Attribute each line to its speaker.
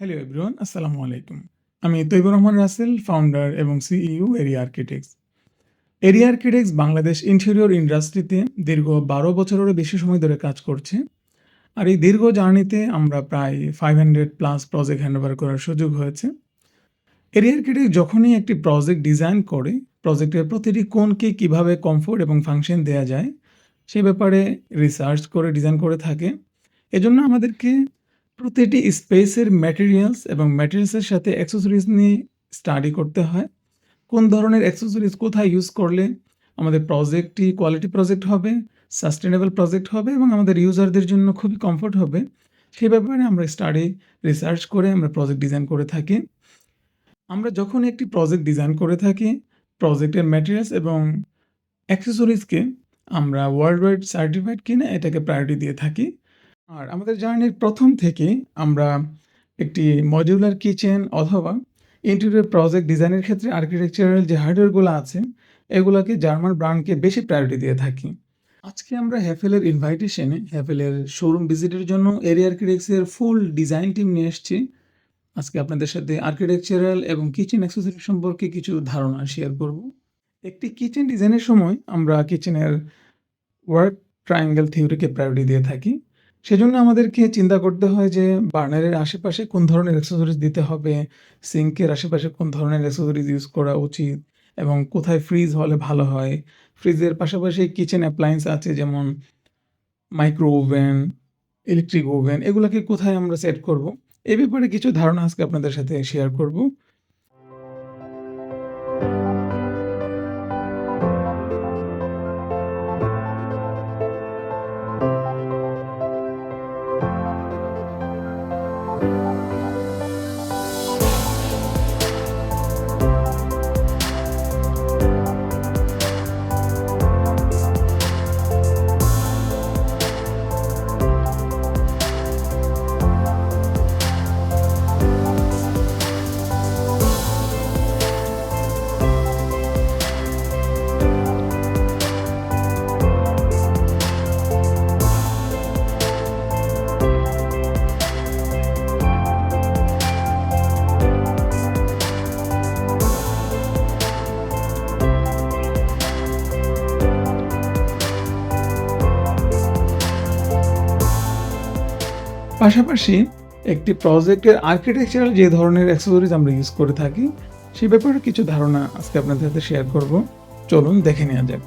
Speaker 1: Hello everyone আসসালামু আলাইকুম আমি তৈবুর রহমান রাসেল ফাউন্ডার এবং CEO area architects area architects Bangladesh interior ইন্ডাস্ট্রিতে দীর্ঘ বারো বছরেরও বেশি সময় ধরে কাজ করছে। আর এই দীর্ঘ জার্নিতে আমরা প্রায় five hundred plus project handover করার সুযোগ হয়েছে। এরিয়া আর্কিটেক্ট যখনই একটি প্রজেক্ট ডিজাইন করে প্রজেক্টের প্রতিটি কোনকে কীভাবে কমফোর্ট এবং ফাংশন দেওয়া যায়, সে ব্যাপারে রিসার্চ করে ডিজাইন করে থাকে। এজন্য আমাদেরকে প্রতিটি স্পেসের ম্যাটেরিয়ালস এবং ম্যাটেরিয়ালসের সাথে অ্যাক্সেসরিজ নিয়ে স্টাডি করতে হয়। কোন ধরনের অ্যাক্সেসরিজ কোথায় ইউজ করলে আমাদের প্রজেক্টটি কোয়ালিটি প্রজেক্ট হবে সাস্টেনেবল প্রজেক্ট হবে এবং আমাদের ইউজারদের জন্য খুবই কমফোর্ট হবে সেই ব্যাপারে আমরা স্টাডি রিসার্চ করে আমরা প্রজেক্ট ডিজাইন করে থাকি। আমরা যখন একটি প্রজেক্ট ডিজাইন করে থাকি প্রজেক্টের ম্যাটেরিয়ালস এবং অ্যাক্সেসরিজকে আমরা ওয়ার্ল্ড ওয়াইড সার্টিফাইড কিনে এটাকে প্রায়োরিটি দিয়ে থাকি। আর আমাদের জার্নির প্রথম থেকে আমরা একটি মডিউলার কিচেন অথবা ইন্টেরিয়র প্রজেক্ট ডিজাইনের ক্ষেত্রে আর্কিটেকচারাল যে হার্ডওয়্যারগুলো আছে, এগুলোকে জার্মান ব্র্যান্ডকে বেশি প্রায়োরিটি দিয়ে থাকি। আজকে আমরা হ্যাফেলের ইনভাইটেশনে হ্যাফেলের শোরুম ভিজিটের জন্য এরিয়া আর্কিটেক্টসের ফুল ডিজাইন টিম নিয়ে এসেছি। আজকে আপনাদের সাথে আর্কিটেকচারাল এবং কিচেন অ্যাক্সেসরি সম্পর্কে কিছু ধারণা শেয়ার করব। একটি কিচেন ডিজাইনের সময় আমরা কিচেনের ওয়ার্ক ট্রায়াঙ্গেল থিওরিকে প্রায়োরিটি দিয়ে থাকি। সেজন্য আমাদেরকে চিন্তা করতে হয় যে বার্নারের আশেপাশে কোন ধরনের অ্যাক্সেসরিজ দিতে হবে, সিঙ্কের আশেপাশে কোন ধরনের অ্যাক্সেসরিজ ইউজ করা উচিত, এবং কোথায় ফ্রিজ হলে ভালো হয়। ফ্রিজের পাশাপাশি কিচেন অ্যাপ্লায়েন্স আছে যেমন মাইক্রো ওভেন ইলেকট্রিক ওভেন এগুলোকে কোথায় আমরা সেট করব? এ ব্যাপারে কিছু ধারণা আজকে আপনাদের সাথে শেয়ার করব। পাশাপাশি একটি প্রজেক্টের আর্কিটেকচারাল যে ধরনের অ্যাক্সেসরিজ আমরা ইউজ করে থাকি সে ব্যাপারে কিছু ধারণা আজকে আপনাদের সাথে শেয়ার করব। চলুন দেখে নেওয়া যাক।